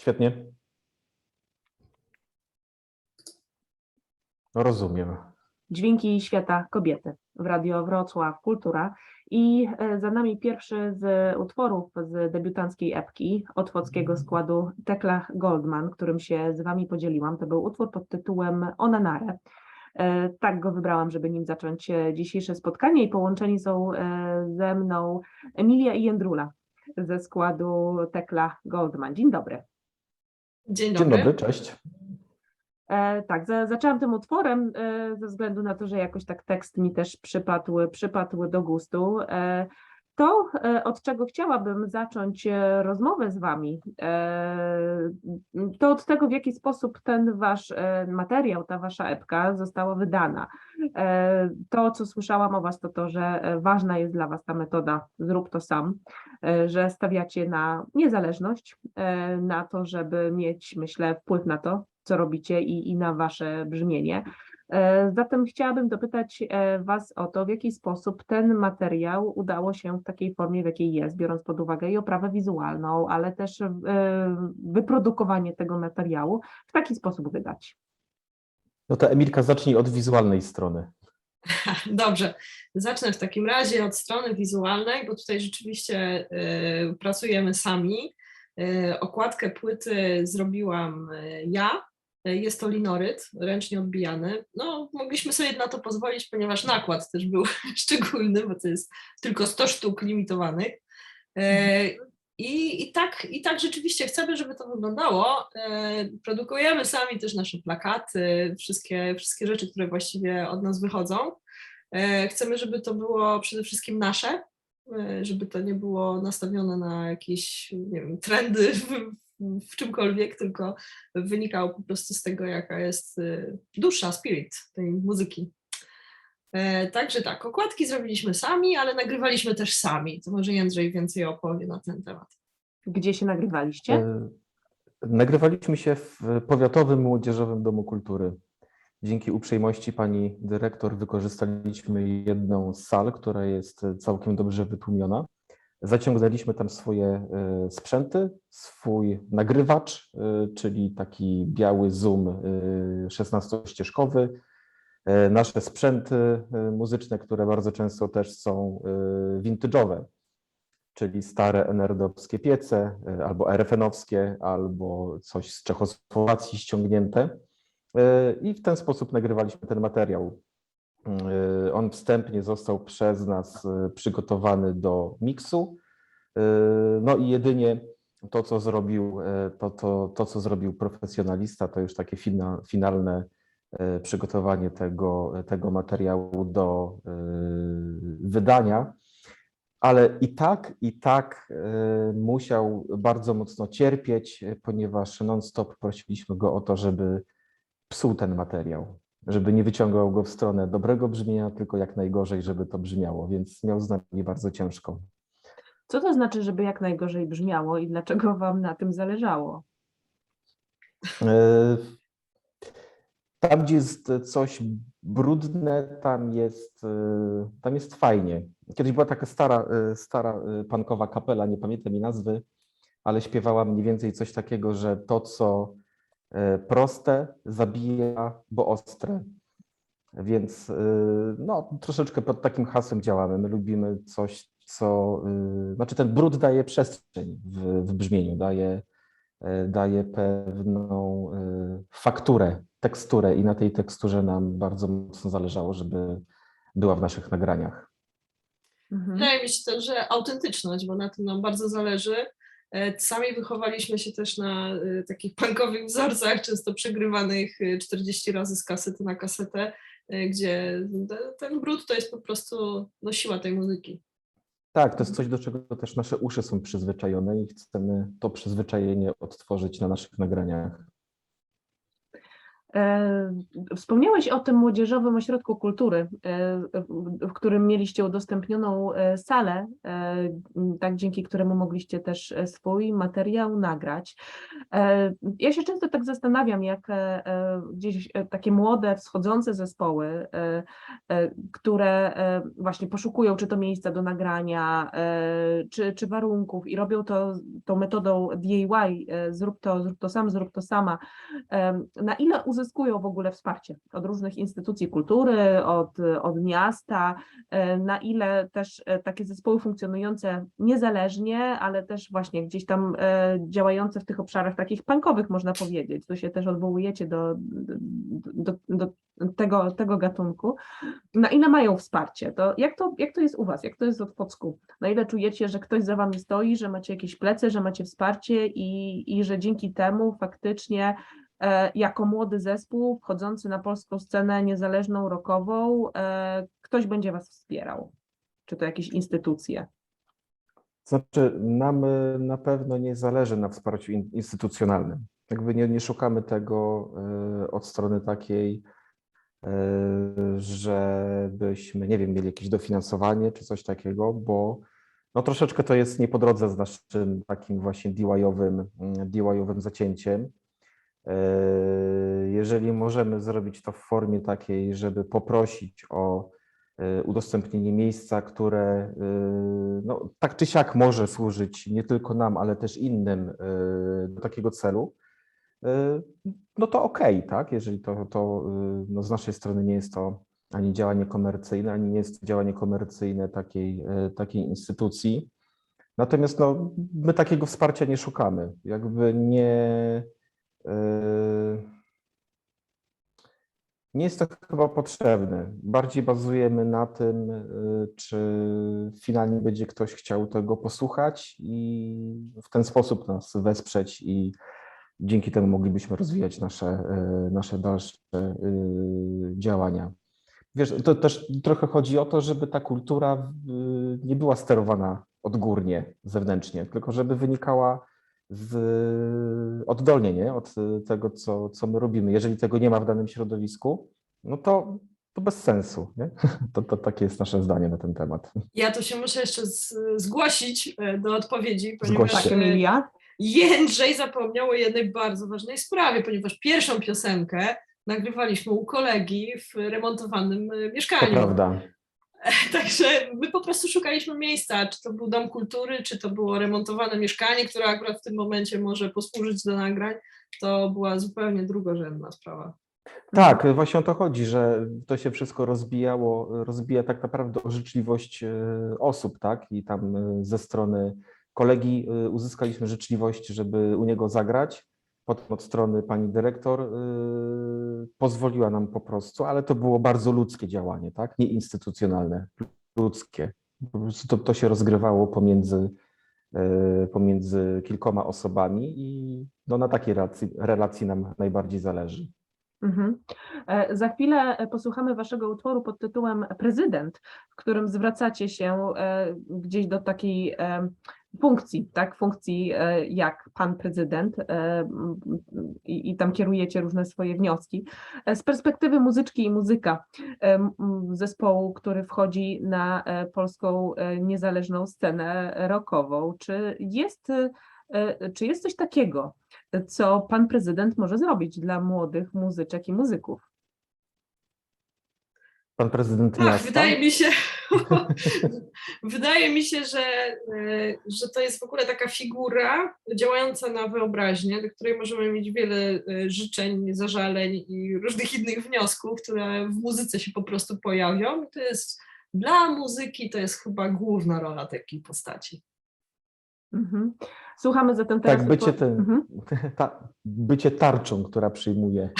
Świetnie. Rozumiem. Dźwięki świata kobiety w Radio Wrocław Kultura i e, za nami pierwszy z utworów z debiutanckiej epki otwockiego składu Tekla Goldman, którym się z Wami podzieliłam. To był utwór pod tytułem Onanare. E, Tak go wybrałam, żeby nim zacząć e, dzisiejsze spotkanie i połączeni są ze mną Emilia i Jędrula ze składu Tekla Goldman. Dzień dobry. Dzień Dzień dobry. dobry, cześć. E, tak, za, zaczęłam tym utworem e, ze względu na to, że jakoś tak tekst mi też przypadł, przypadł do gustu. E, to, e, od czego chciałabym zacząć e, rozmowę z Wami, e, to od tego, w jaki sposób ten Wasz materiał, ta Wasza epka została wydana. To, co słyszałam o Was, to to, że ważna jest dla Was ta metoda zrób to sam, że stawiacie na niezależność, na to, żeby mieć, myślę, wpływ na to, co robicie i, i na Wasze brzmienie. E, Zatem chciałabym dopytać e, Was o to, w jaki sposób ten materiał udało się w takiej formie, w jakiej jest, biorąc pod uwagę i oprawę wizualną, ale też e, wyprodukowanie tego materiału, w taki sposób wydać. No to Emilka, zacznij od wizualnej strony. Dobrze, zacznę w takim razie od strony wizualnej, bo tutaj rzeczywiście pracujemy sami. Okładkę płyty zrobiłam ja. Y, Jest to linoryt, ręcznie odbijany. No, mogliśmy sobie na to pozwolić, ponieważ nakład też był szczególny, bo to jest tylko 100 sztuk limitowanych. Y, I, i, tak, I tak rzeczywiście chcemy, żeby to wyglądało. E, Produkujemy sami też nasze plakaty, wszystkie, wszystkie rzeczy, które właściwie od nas wychodzą. E, Chcemy, żeby to było przede wszystkim nasze, e, żeby to nie było nastawione na jakieś nie wiem, trendy w, czymkolwiek, tylko wynikało po prostu z tego, jaka jest e, dusza, spirit tej muzyki. E, Także tak, okładki zrobiliśmy sami, ale nagrywaliśmy też sami. To może Jędrzej więcej opowie na ten temat. Gdzie się nagrywaliście? E, Nagrywaliśmy się w Powiatowym Młodzieżowym Domu Kultury. Dzięki uprzejmości pani dyrektor wykorzystaliśmy jedną z sal, która jest całkiem dobrze wytłumiona. Zaciągnęliśmy tam swoje e, sprzęty, swój nagrywacz, e, czyli taki biały Zoom e, 16-ścieżkowy, e, nasze sprzęty muzyczne, które bardzo często też są vintage'owe, czyli stare NRD-owskie piece, albo RFN-owskie, albo coś z Czechosłowacji ściągnięte. I w ten sposób nagrywaliśmy ten materiał. E, On wstępnie został przez nas e, przygotowany do miksu. E, No i jedynie to, co zrobił, to, to, to, co zrobił profesjonalista, to już takie fina, finalne przygotowanie tego, tego materiału do wydania ale i tak, i tak musiał bardzo mocno cierpieć, ponieważ non-stop prosiliśmy go o to, żeby psuł ten materiał, żeby nie wyciągał go w stronę dobrego brzmienia, tylko jak najgorzej, żeby to brzmiało, więc miał z nami bardzo ciężko. Co to znaczy, żeby jak najgorzej brzmiało i dlaczego Wam na tym zależało? E, Tam, gdzie jest coś brudne, tam jest, e, tam jest fajnie. Kiedyś była taka stara, e, stara pankowa kapela, nie pamiętam jej nazwy, ale śpiewała mniej więcej coś takiego, że to, co proste, zabija, bo ostre. Więc e, no, troszeczkę pod takim hasłem działamy. My lubimy coś, co. e, Znaczy, ten brud daje przestrzeń w, w brzmieniu, daje, e, daje pewną e, fakturę, teksturę, i na tej teksturze nam bardzo mocno zależało, żeby była w naszych nagraniach. Mhm. Wydaje mi się też, że autentyczność, bo na tym nam bardzo zależy. E, Sami wychowaliśmy się też na e, takich punkowych wzorcach, często przegrywanych e, 40 razy z kasety na kasetę, e, gdzie te- ten brud to jest po prostu no, siła tej muzyki. Tak, to jest coś, do czego też nasze uszy są przyzwyczajone i chcemy to przyzwyczajenie odtworzyć na naszych nagraniach. E, Wspomniałeś o tym Młodzieżowym Ośrodku Kultury, e, w- którym mieliście udostępnioną e, salę, tak dzięki któremu mogliście też swój materiał nagrać. Ja się często tak zastanawiam, jak gdzieś takie młode, wschodzące zespoły, które właśnie poszukują czy to miejsca do nagrania, czy, czy warunków i robią to tą metodą DIY, zrób to, zrób to sam, zrób to sama, na ile uzyskują w ogóle wsparcie od różnych instytucji kultury, od, od miasta, e, na ile też e, takie zespoły funkcjonujące niezależnie, ale też właśnie gdzieś tam e, działające w tych obszarach takich punkowych, można powiedzieć. Tu się też odwołujecie do, do, do tego, tego gatunku. Na ile mają wsparcie? To jak, to jak to jest u Was? Jak to jest w Otwocku? Na ile czujecie, że ktoś za Wami stoi, że macie jakieś plecy, że macie wsparcie i, i że dzięki temu faktycznie jako młody zespół wchodzący na polską scenę niezależną, rockową, e, ktoś będzie Was wspierał? Czy to jakieś instytucje? Znaczy, nam y, na pewno nie zależy na wsparciu in- instytucjonalnym. Jakby nie, nie szukamy tego od strony takiej, żebyśmy, nie wiem, mieli jakieś dofinansowanie czy coś takiego, bo no troszeczkę to jest nie po drodze z naszym takim właśnie DIY-owym, mm, DIY-owym zacięciem. Y, Jeżeli możemy zrobić to w formie takiej, żeby poprosić o y, udostępnienie miejsca, które y, no, tak czy siak może służyć nie tylko nam, ale też innym do takiego celu, no to okej, tak? Jeżeli to, to no, z naszej strony nie jest to ani działanie komercyjne, ani nie jest to działanie komercyjne takiej, takiej instytucji. Natomiast no, my takiego wsparcia nie szukamy. Jakby nie. Y, nie jest to chyba potrzebne. Bardziej bazujemy na tym, y, czy finalnie będzie ktoś chciał tego posłuchać i w ten sposób nas wesprzeć i dzięki temu moglibyśmy rozwijać nasze, y, nasze dalsze działania. Wiesz, to też trochę chodzi o to, żeby ta kultura nie była sterowana odgórnie, zewnętrznie, tylko żeby wynikała z, oddolnie, nie? Od tego, co, co my robimy. Jeżeli tego nie ma w danym środowisku, no to, to bez sensu. Nie? To, to takie jest nasze zdanie na ten temat. Ja tu się muszę jeszcze z, zgłosić e, do odpowiedzi, ponieważ e, Emilia? Jędrzej zapomniał o jednej bardzo ważnej sprawie, ponieważ pierwszą piosenkę nagrywaliśmy u kolegi w remontowanym e, To mieszkaniu. prawda. Także my po prostu szukaliśmy miejsca, czy to był dom kultury, czy to było remontowane mieszkanie, które akurat w tym momencie może posłużyć do nagrań. To była zupełnie drugorzędna sprawa. Tak, właśnie o to chodzi, że to się wszystko rozbijało, rozbija tak naprawdę o życzliwość e, osób, tak? I tam e, ze strony kolegi e, uzyskaliśmy życzliwość, żeby u niego zagrać. Potem od strony pani dyrektor e, pozwoliła nam po prostu, ale to było bardzo ludzkie działanie, tak? Nie instytucjonalne, ludzkie. To, to się rozgrywało pomiędzy, e, pomiędzy kilkoma osobami i no, na takiej relacji, relacji nam najbardziej zależy. Mhm. E, Za chwilę e, posłuchamy Waszego utworu pod tytułem Prezydent, w którym zwracacie się e, gdzieś do takiej funkcji, tak, funkcji jak Pan Prezydent i, tam kierujecie różne swoje wnioski. Z perspektywy muzyczki i muzyka zespołu, który wchodzi na polską niezależną scenę rockową, czy jest, czy jest coś takiego, co pan prezydent może zrobić dla młodych muzyczek i muzyków. Pan prezydent Tak, miasta. wydaje mi się, wydaje mi się, że, e, że to jest w ogóle taka figura działająca na wyobraźnię, do której możemy mieć wiele e, życzeń, zażaleń i różnych innych wniosków, które w muzyce się po prostu pojawią. I to jest dla muzyki to jest chyba główna rola takiej postaci. Mhm. Słuchamy zatem teraz. Tak, bycie, tym, Mhm. ta, bycie tarczą, która przyjmuje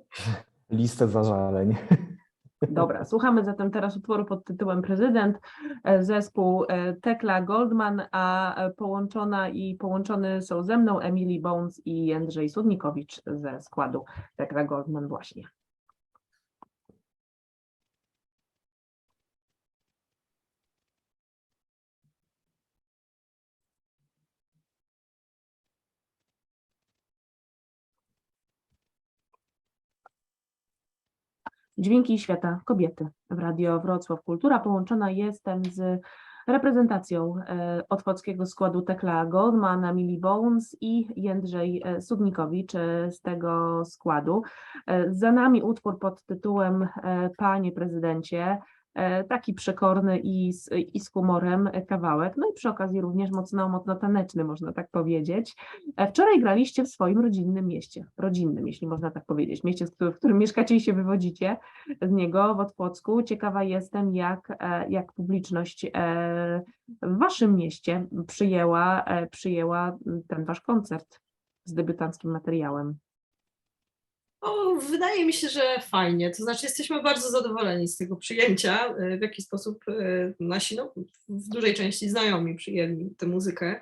listę zażaleń. Dobra, słuchamy zatem teraz utworu pod tytułem Prezydent, e, zespół e, Tekla Goldman, a e, połączona i połączony są ze mną Emily Bones i Jędrzej Sudnikowicz ze składu Tekla Goldman właśnie. Dźwięki świata kobiety w Radio Wrocław Kultura. Połączona jestem z reprezentacją e, otwockiego składu Tekla Goldman, Millie Bones i Jędrzej e, Sudnikowicz e, z tego składu. Za nami utwór pod tytułem Panie Prezydencie, taki przekorny i z, i z humorem kawałek, no i przy okazji również mocno, mocno taneczny, można tak powiedzieć. E, Wczoraj graliście w swoim rodzinnym mieście, rodzinnym, jeśli można tak powiedzieć, mieście, w którym, mieszkacie i się wywodzicie z niego w Otwocku. Ciekawa jestem, jak, e, jak publiczność e, w waszym mieście przyjęła, e, przyjęła ten wasz koncert z debiutanckim materiałem. O, wydaje mi się, że fajnie. To znaczy, jesteśmy bardzo zadowoleni z tego przyjęcia. e, W jaki sposób e, nasi, no, w dużej części znajomi przyjęli tę muzykę.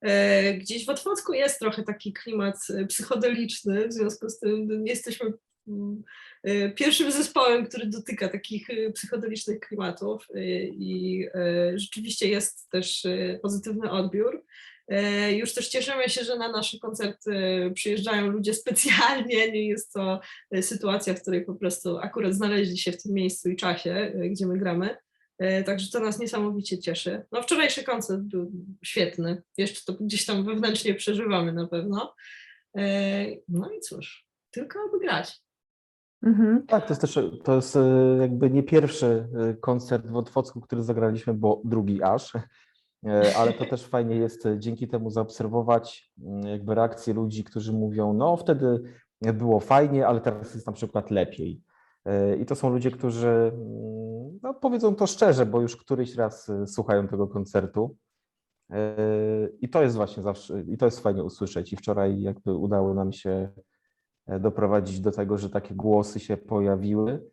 E, Gdzieś w Otwocku jest trochę taki klimat psychodeliczny, w związku z tym jesteśmy mm, e, pierwszym zespołem, który dotyka takich psychodelicznych klimatów i rzeczywiście jest też pozytywny odbiór. E, Już też cieszymy się, że na nasze koncerty przyjeżdżają ludzie specjalnie. Nie jest to e, sytuacja, w której po prostu akurat znaleźli się w tym miejscu i czasie, e, gdzie my gramy. Także to nas niesamowicie cieszy. No, wczorajszy koncert był świetny. Jeszcze to gdzieś tam wewnętrznie przeżywamy na pewno. No i cóż, tylko aby grać. Mhm. Tak, to jest też to jest jakby nie pierwszy koncert w Otwocku, który zagraliśmy, bo drugi aż. E, Ale to też fajnie jest e, dzięki temu zaobserwować mm, jakby reakcje ludzi, którzy mówią, no wtedy było fajnie, ale teraz jest na przykład lepiej. E, I to są ludzie, którzy mm, no, powiedzą to szczerze, bo już któryś raz słuchają tego koncertu. I to jest właśnie zawsze, i to jest fajnie usłyszeć. I wczoraj jakby udało nam się doprowadzić do tego, że takie głosy się pojawiły.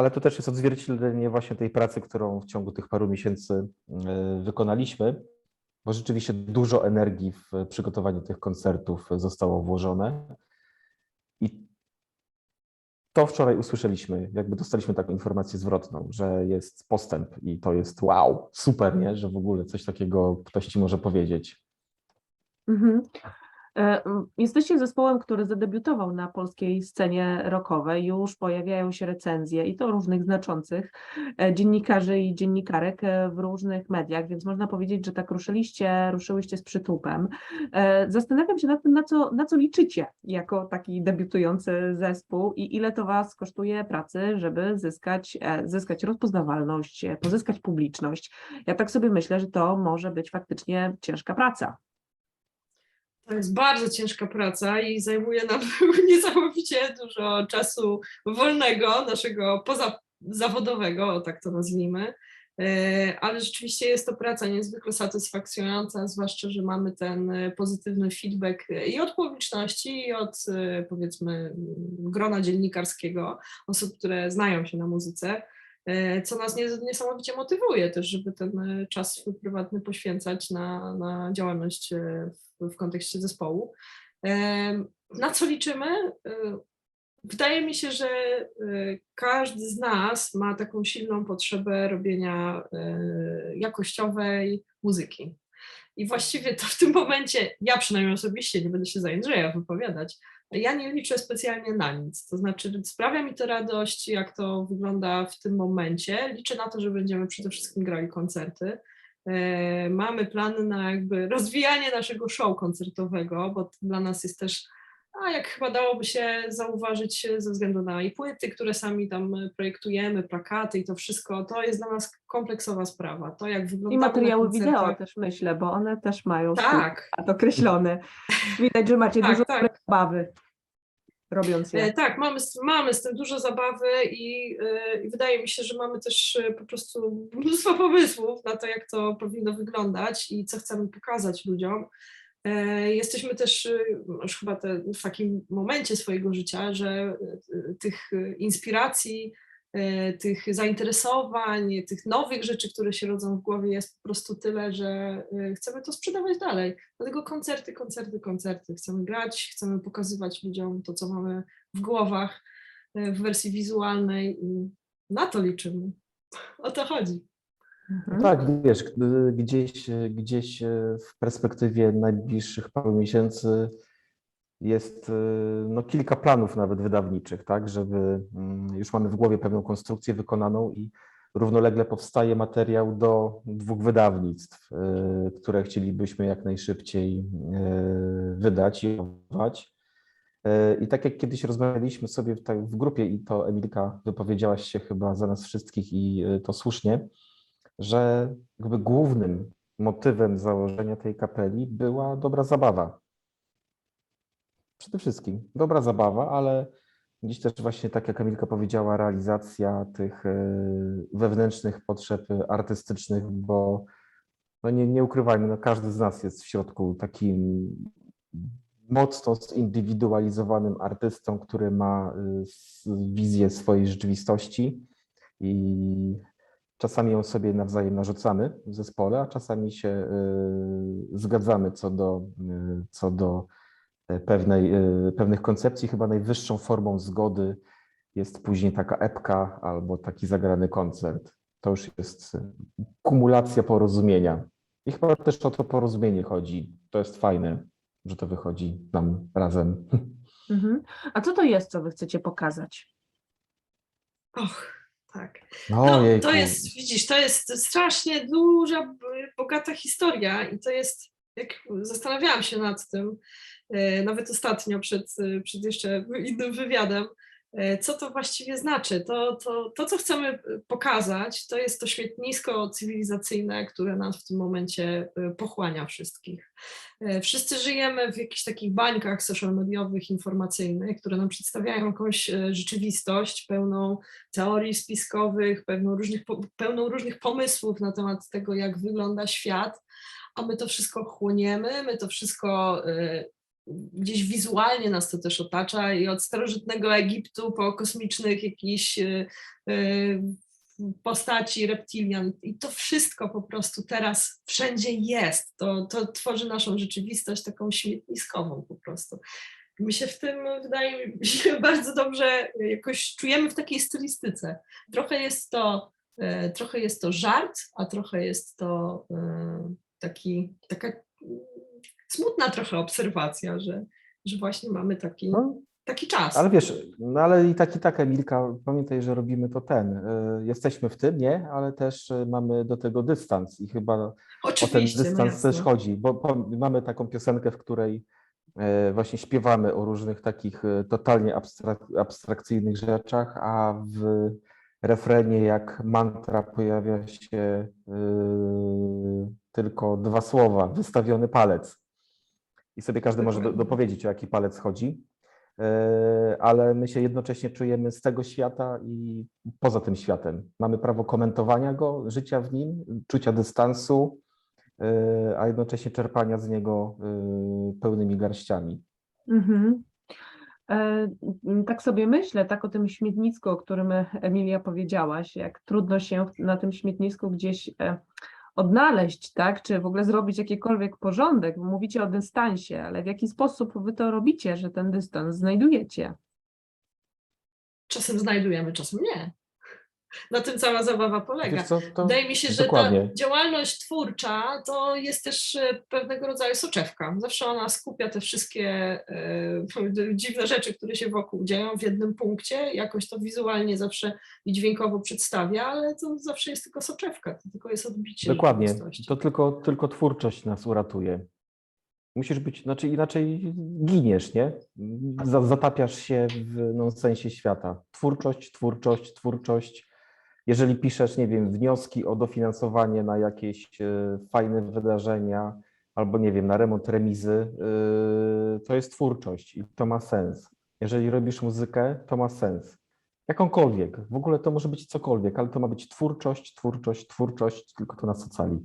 Ale to też jest odzwierciedlenie właśnie tej pracy, którą w ciągu tych paru miesięcy yy, wykonaliśmy, bo rzeczywiście dużo energii w przygotowanie tych koncertów zostało włożone. I to wczoraj usłyszeliśmy, jakby dostaliśmy taką informację zwrotną, że jest postęp i to jest wow, super, nie? że w ogóle coś takiego ktoś ci może powiedzieć. Mhm. E, Jesteście zespołem, który zadebiutował na polskiej scenie rockowej. Już pojawiają się recenzje i to różnych znaczących e, dziennikarzy i dziennikarek e, w różnych mediach, więc można powiedzieć, że tak ruszyliście, ruszyłyście z przytupem. Zastanawiam się nad tym, na co, na co liczycie jako taki debiutujący zespół i ile to Was kosztuje pracy, żeby zyskać, zyskać rozpoznawalność, pozyskać publiczność. Ja tak sobie myślę, że to może być faktycznie ciężka praca. To jest bardzo ciężka praca i zajmuje nam niesamowicie dużo czasu wolnego, naszego pozazawodowego, o tak to nazwijmy. E, Ale rzeczywiście jest to praca niezwykle satysfakcjonująca, zwłaszcza, że mamy ten e, pozytywny feedback e, i od publiczności, i od powiedzmy m, grona dziennikarskiego, osób, które znają się na muzyce, co nas nie- niesamowicie motywuje też, żeby ten e, czas swój prywatny poświęcać na, na działalność e, w, w kontekście zespołu. Na co liczymy? E, Wydaje mi się, że e, każdy z nas ma taką silną potrzebę robienia e, jakościowej muzyki. I właściwie to w tym momencie, ja przynajmniej osobiście, nie będę się za Jędrzeja wypowiadać, ja nie liczę specjalnie na nic. To znaczy, sprawia mi to radość, jak to wygląda w tym momencie. Liczę na to, że będziemy przede wszystkim grali koncerty. E, Mamy plany na jakby rozwijanie naszego show koncertowego, bo dla nas jest też, a jak chyba dałoby się zauważyć ze względu na i płyty, które sami tam projektujemy, plakaty i to wszystko, to jest dla nas kompleksowa sprawa. To jak wygląda I materiały wideo też myślę, bo one też mają Tak, temat określony. Widać, że macie Tak, dużo tak. zabawy robiąc E, je. Tak, mamy, z- mamy z tym dużo zabawy i, e, i wydaje mi się, że mamy też e, po prostu mnóstwo pomysłów na to, jak to powinno wyglądać i co chcemy pokazać ludziom. E, Jesteśmy też e, już chyba te, w takim momencie swojego życia, że e, tych e, inspiracji, e, tych zainteresowań, tych nowych rzeczy, które się rodzą w głowie jest po prostu tyle, że chcemy to sprzedawać dalej. Dlatego koncerty, koncerty, koncerty. Chcemy grać, chcemy pokazywać ludziom to, co mamy w głowach e, w wersji wizualnej i na to liczymy. O to chodzi. Mhm. Tak, wiesz, gdzieś, gdzieś e, w perspektywie najbliższych paru miesięcy jest e, no, kilka planów nawet wydawniczych, tak, żeby mm, już mamy w głowie pewną konstrukcję wykonaną i równolegle powstaje materiał do dwóch wydawnictw, y, które chcielibyśmy jak najszybciej wydać i opracować. I tak jak kiedyś rozmawialiśmy sobie w, w grupie i to Emilka wypowiedziałaś się chyba za nas wszystkich i to słusznie, że jakby głównym motywem założenia tej kapeli była dobra zabawa. Przede wszystkim dobra zabawa, ale Dziś też właśnie tak jak Emilka powiedziała, realizacja tych e, wewnętrznych potrzeb artystycznych, bo no nie, nie ukrywajmy, no każdy z nas jest w środku takim mocno zindywidualizowanym artystą, który ma e, wizję swojej rzeczywistości i czasami ją sobie nawzajem narzucamy w zespole, a czasami się e, zgadzamy co do, e, co do e, pewnej, e, pewnych koncepcji. Chyba najwyższą formą zgody jest później taka epka albo taki zagrany koncert. To już jest kumulacja porozumienia. I chyba też o to porozumienie chodzi. To jest fajne, że to wychodzi nam razem. Mhm. A co to jest, co wy chcecie pokazać? Och, tak. No, No, to jest, widzisz, to jest strasznie duża, bogata historia i to jest, jak zastanawiałam się nad tym, e, nawet ostatnio przed, e, przed jeszcze innym wywiadem, co to właściwie znaczy. To, to, to, co chcemy e, pokazać, to jest to świetnisko cywilizacyjne, które nas w tym momencie e, pochłania wszystkich. E, Wszyscy żyjemy w jakichś takich bańkach social mediowych, informacyjnych, które nam przedstawiają jakąś e, rzeczywistość pełną teorii spiskowych, pełną różnych, pełną różnych pomysłów na temat tego, jak wygląda świat, a my to wszystko chłoniemy, my to wszystko gdzieś wizualnie nas to też otacza i od starożytnego Egiptu po kosmicznych jakichś y, y, postaci reptilian i to wszystko po prostu teraz wszędzie jest. To, to tworzy naszą rzeczywistość taką śmietniskową po prostu. My się w tym, wydaje mi się, bardzo dobrze jakoś czujemy w takiej stylistyce. Trochę jest to, e, trochę jest to żart, a trochę jest to e, taki, taka smutna trochę obserwacja, że, że właśnie mamy taki, No, taki czas. ale wiesz, no ale i tak i tak, Emilka, pamiętaj, że robimy to ten. y, Jesteśmy w tym, nie? Ale też y, mamy do tego dystans i chyba o ten Oczywiście, no dystans jasne. też chodzi, bo po, mamy taką piosenkę, w której e, właśnie śpiewamy o różnych takich e, totalnie abstrak, abstrakcyjnych rzeczach, a w refrenie jak mantra pojawia się e, tylko dwa słowa, wystawiony palec. I sobie każdy może do, dopowiedzieć, o jaki palec chodzi, E, ale my się jednocześnie czujemy z tego świata i poza tym światem. Mamy prawo komentowania go, życia w nim, czucia dystansu, e, a jednocześnie czerpania z niego e, pełnymi garściami. Mhm. Tak sobie myślę, tak o tym śmietnisku, o którym Emilia powiedziałaś, jak trudno się na tym śmietnisku gdzieś odnaleźć, tak? Czy w ogóle zrobić jakikolwiek porządek. Mówicie o dystansie, ale w jaki sposób wy to robicie, że ten dystans znajdujecie? Czasem znajdujemy, czasem nie. Na tym cała zabawa polega. Co, to Wydaje mi się, że dokładnie. ta działalność twórcza to jest też e, pewnego rodzaju soczewka. Zawsze ona skupia te wszystkie e, dziwne rzeczy, które się wokół dzieją w jednym punkcie, jakoś to wizualnie zawsze i dźwiękowo przedstawia, ale to zawsze jest tylko soczewka, to tylko jest odbicie Dokładnie. To tylko, tylko twórczość nas uratuje. Musisz być, znaczy inaczej giniesz, nie? Za- Zatapiasz się w nonsensie świata. Twórczość, twórczość, twórczość. Jeżeli piszesz, nie wiem, wnioski o dofinansowanie na jakieś e, fajne wydarzenia albo, nie wiem, na remont remizy, e, to jest twórczość i to ma sens. Jeżeli robisz muzykę, to ma sens. Jakąkolwiek. W ogóle to może być cokolwiek, ale to ma być twórczość, twórczość, twórczość, tylko to nas ocali.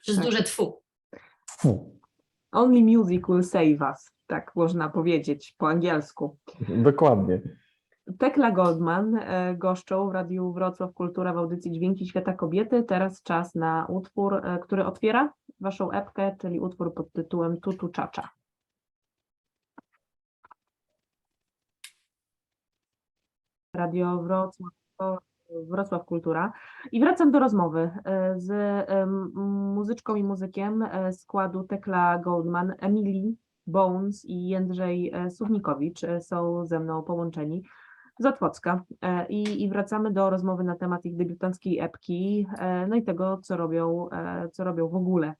Przez Tak. duże twu. Fu. Only music will save us, tak można powiedzieć po angielsku. Dokładnie. Tekla Goldman e, goszczą w Radiu Wrocław Kultura w audycji Dźwięki Świata Kobiety. Teraz czas na utwór, e, który otwiera waszą epkę, czyli utwór pod tytułem Tutu Czacza. Radio Wrocław, Wrocław Kultura. I wracam do rozmowy e, z muzyczką i muzykiem składu Tekla Goldman, Emily Bones i Jędrzej Suwnikowicz są ze mną połączeni. Z. E, I, I wracamy do rozmowy na temat ich debiutanckiej epki, e, no i tego, co robią, e, co robią w ogóle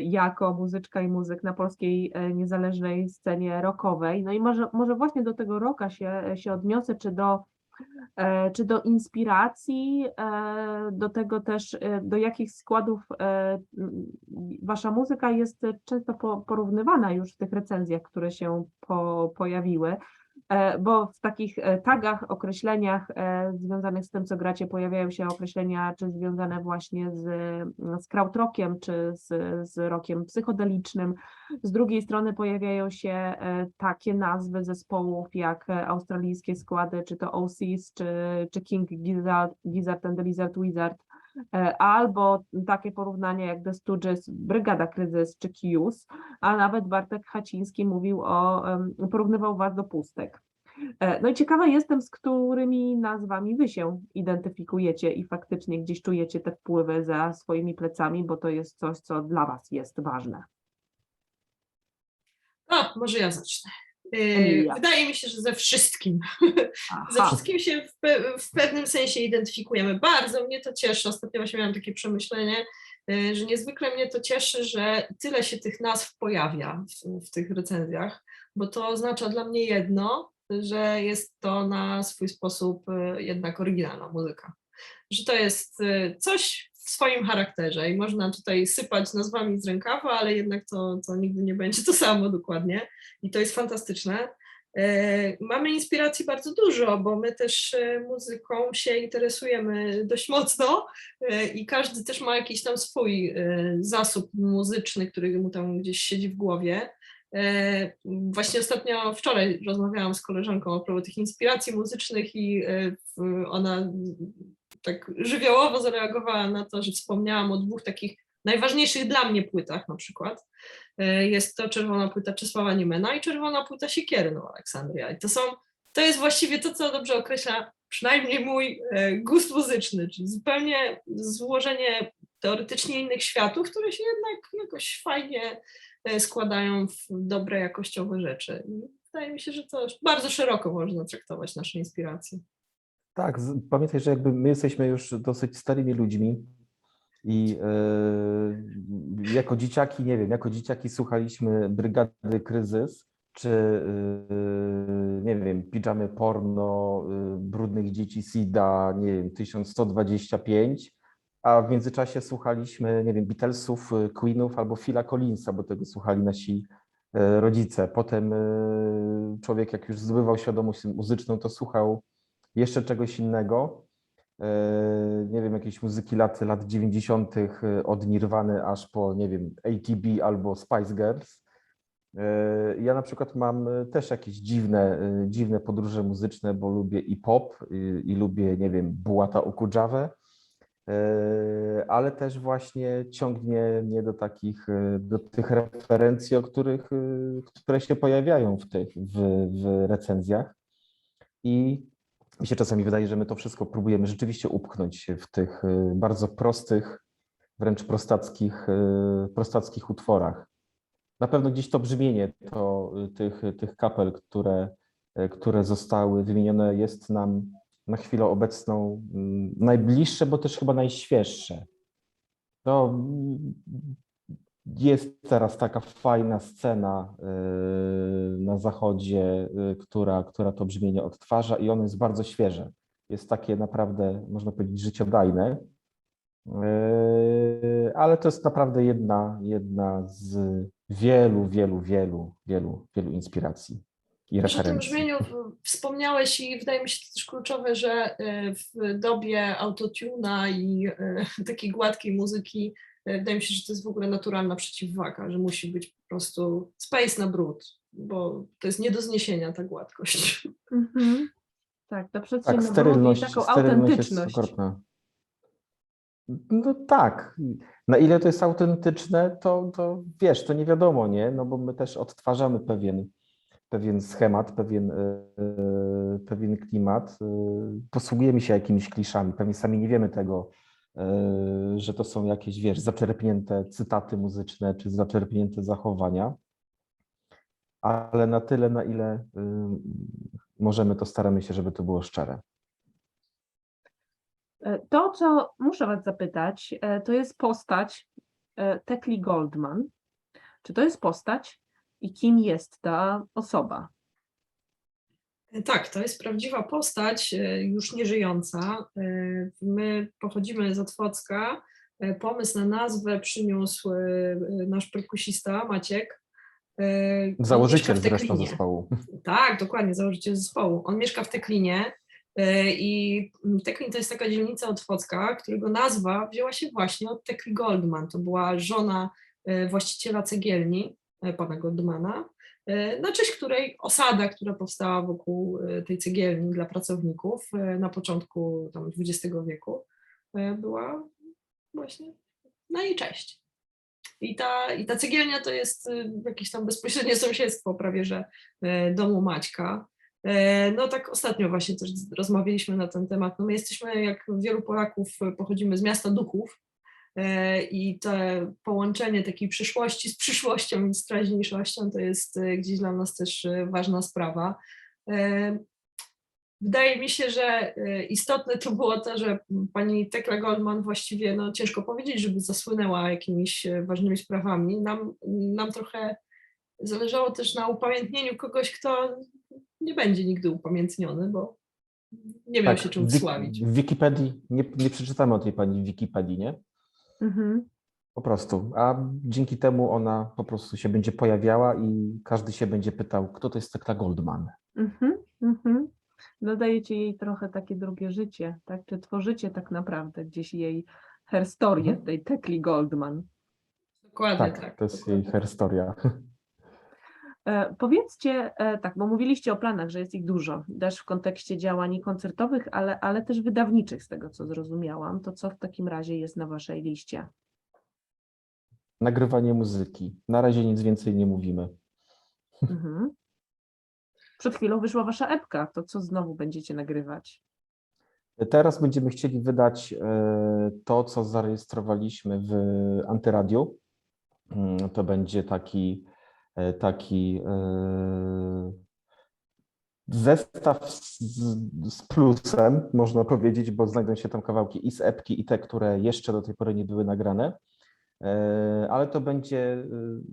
jako muzyczka i muzyk na polskiej niezależnej scenie rockowej. No i może, może właśnie do tego rocka się, się odniosę, czy do, czy do inspiracji, do tego też, do jakich składów wasza muzyka jest często po, porównywana już w tych recenzjach, które się po, pojawiły. E, Bo w takich e, tagach, określeniach e, związanych z tym, co gracie, pojawiają się określenia, czy związane właśnie z, z krautrockiem, czy z, z rockiem psychodelicznym. Z drugiej strony pojawiają się takie nazwy zespołów jak australijskie składy, czy to OCs, czy, czy King Gizzard, and the Lizard Wizard, albo takie porównania jak The Stooges, Brygada Kryzys czy Kius, a nawet Bartek Haciński mówił o, porównywał was do pustek. E, No i ciekawa jestem, z którymi nazwami wy się identyfikujecie i faktycznie gdzieś czujecie te wpływy za swoimi plecami, bo to jest coś, co dla was jest ważne. A, może ja zacznę. Yy. Wydaje mi się, że ze wszystkim. Ze Aha, wszystkim się w, pe- w pewnym sensie identyfikujemy. Bardzo mnie to cieszy. Ostatnio właśnie miałam takie przemyślenie, y, że niezwykle mnie to cieszy, że tyle się tych nazw pojawia w, w tych recenzjach, bo to oznacza dla mnie jedno, że jest to na swój sposób y, jednak oryginalna muzyka. Że to jest coś swoim charakterze i można tutaj sypać nazwami z rękawa, ale jednak to, to nigdy nie będzie to samo dokładnie i to jest fantastyczne. E, Mamy inspiracji bardzo dużo, bo my też e, muzyką się interesujemy dość mocno e, i każdy też ma jakiś tam swój zasób muzyczny, który mu tam gdzieś siedzi w głowie. Właśnie ostatnio, wczoraj rozmawiałam z koleżanką a propos tych inspiracji muzycznych i ona tak żywiołowo zareagowała na to, że wspomniałam o dwóch takich najważniejszych dla mnie płytach na przykład. E, Jest to czerwona płyta Czesława Niemena i czerwona płyta Siekiery no Aleksandria. I to są, to jest właściwie to, co dobrze określa przynajmniej mój e, gust muzyczny, czyli zupełnie złożenie teoretycznie innych światów, które się jednak jakoś fajnie e, składają w dobre jakościowe rzeczy. I wydaje mi się, że to bardzo szeroko można traktować nasze inspiracje. Tak, pamiętaj, że jakby my jesteśmy już dosyć starymi ludźmi i e, jako dzieciaki, nie wiem, jako dzieciaki słuchaliśmy Brygady Kryzys, czy e, nie wiem, pijamy porno, e, brudnych dzieci SIDA, nie wiem, 1125, a w międzyczasie słuchaliśmy, nie wiem, Beatlesów, Queenów albo Phila Collinsa, bo tego słuchali nasi rodzice. Potem człowiek, jak już zdobywał świadomość muzyczną, to słuchał jeszcze czegoś innego. E, Nie wiem, jakiejś muzyki lat, lat 90. od Nirwany aż po, nie wiem, ATB albo Spice Girls. E, Ja na przykład mam e, też jakieś dziwne, e, dziwne podróże muzyczne, bo lubię i pop, i, i lubię, nie wiem, Bułata Okudżawę, e, ale też właśnie ciągnie mnie do takich, e, do tych referencji, o których, e, które się pojawiają w tych, w, w recenzjach. I mi się czasami wydaje, że my to wszystko próbujemy rzeczywiście upchnąć w tych y, bardzo prostych, wręcz prostackich, y, prostackich utworach. Na pewno gdzieś to brzmienie to, y, tych, tych kapel, które, które zostały wymienione, jest nam na chwilę obecną mm, najbliższe, bo też chyba najświeższe. To mm, jest teraz taka fajna scena y, na zachodzie, y, która, która to brzmienie odtwarza i ono jest bardzo świeże. Jest takie naprawdę, można powiedzieć, życiodajne. Y, Ale to jest naprawdę jedna, jedna z wielu, wielu, wielu, wielu, wielu inspiracji i Też o tym referencji. brzmieniu wspomniałeś i wydaje mi się to też kluczowe, że e, w dobie autotuna i e, takiej gładkiej muzyki e, wydaje mi się, że to jest w ogóle naturalna przeciwwaga, że musi być po prostu space na brud, bo to jest nie do zniesienia ta gładkość. Mhm. Tak, to przed Tak, sterylność, taką sterylność jest autentyczność. okropna. No tak. Na ile to jest autentyczne, to, to wiesz, to nie wiadomo, nie? No bo my też odtwarzamy pewien, pewien schemat, pewien, e, pewien klimat. e, Posługujemy się jakimiś kliszami. Pewnie sami nie wiemy tego, e, że to są jakieś, wiesz, zaczerpnięte cytaty muzyczne czy zaczerpnięte zachowania. Ale na tyle, na ile y, możemy, to staramy się, żeby to było szczere. E, To, co muszę Was zapytać, e, to jest postać e, Tekli Goldman. Czy to jest postać i kim jest ta osoba? Tak, to jest prawdziwa postać, e, już nieżyjąca. E, My pochodzimy z Otwocka. E, Pomysł na nazwę przyniósł nasz perkusista Maciek. On Założyciel zresztą zespołu. Tak, dokładnie, założyciel zespołu. On mieszka w Teklinie i Teklin to jest taka dzielnica Otwocka, którego nazwa wzięła się właśnie od Tekli Goldman. To była żona właściciela cegielni, pana Goldmana, na cześć której osada, która powstała wokół e, tej cegielni dla pracowników e, na początku tam, XX wieku, e, była właśnie na jej cześć. I ta, I ta cegielnia to jest jakieś tam bezpośrednie sąsiedztwo prawie, że e, domu Maćka. E, No tak ostatnio właśnie też rozmawialiśmy na ten temat. No my jesteśmy, jak wielu Polaków, e, pochodzimy z miasta duchów e, i to połączenie takiej przyszłości z przyszłością i z teraźniejszością to jest e, gdzieś dla nas też e, ważna sprawa. E, Wydaje mi się, że e, istotne to było to, że pani Tekla Goldman właściwie, no ciężko powiedzieć, żeby zasłynęła jakimiś e, ważnymi sprawami. Nam, nam trochę zależało też na upamiętnieniu kogoś, kto nie będzie nigdy upamiętniony, bo nie miał się czym Tak, w Wik- sławić. W Wikipedii, nie, nie przeczytamy o tej pani w Wikipedii, nie? Mhm. Po prostu. A dzięki temu ona po prostu się będzie pojawiała i każdy się będzie pytał, kto to jest Tekla Goldman. Mhm, mhm. Dodajecie jej trochę takie drugie życie, tak? Czy tworzycie tak naprawdę gdzieś jej herstorię Mhm. tej Tekli Goldman? Dokładnie tak. Tak, to jest dokładnie. jej herstoria. E, Powiedzcie, e, tak, bo mówiliście o planach, że jest ich dużo, też w kontekście działań koncertowych, ale, ale też wydawniczych, z tego co zrozumiałam. To co w takim razie jest na waszej liście? Nagrywanie muzyki. Na razie nic więcej nie mówimy. Mhm. Przed chwilą wyszła wasza epka, to co znowu będziecie nagrywać? Teraz będziemy chcieli wydać e, to, co zarejestrowaliśmy w Antyradiu. Mm, To będzie taki, taki e, zestaw z, z plusem, można powiedzieć, bo znajdą się tam kawałki i z epki, i te, które jeszcze do tej pory nie były nagrane. E, Ale to będzie e,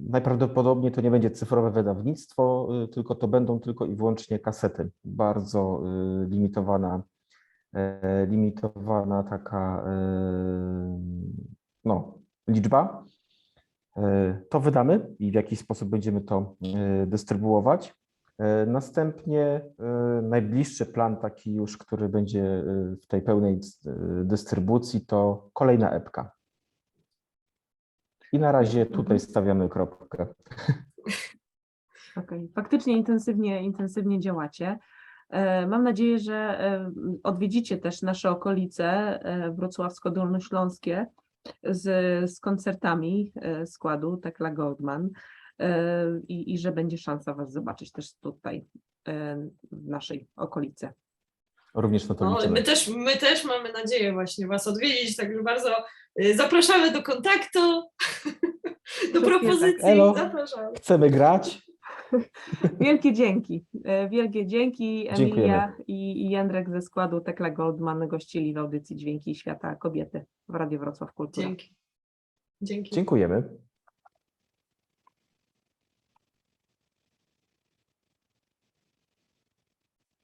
najprawdopodobniej to nie będzie cyfrowe wydawnictwo, e, tylko to będą tylko i wyłącznie kasety. Bardzo e, limitowana e, limitowana taka e, no, liczba. E, To wydamy i w jakiś sposób będziemy to e, dystrybuować. E, Następnie najbliższy plan taki już, który będzie w tej pełnej dystrybucji, to kolejna epka. I na razie tutaj Mhm. stawiamy kropkę. Okej, faktycznie intensywnie, intensywnie działacie. Mam nadzieję, że odwiedzicie też nasze okolice wrocławsko-dolnośląskie z, z koncertami e, składu Tekla Goldman e, i, i że będzie szansa Was zobaczyć też tutaj e, w naszej okolicy. Również na to No, liczymy. my, też, my też mamy nadzieję właśnie Was odwiedzić, także bardzo zapraszamy do kontaktu, do tak. propozycji, Elo. zapraszamy. Chcemy grać. Wielkie dzięki. e, Wielkie dzięki. Emilia i, i Jędrek ze składu Tekla Goldman gościli w audycji Dźwięki Świata Kobiety w Radio Wrocław Kultura. Dzięki. Dzięki. Dziękujemy.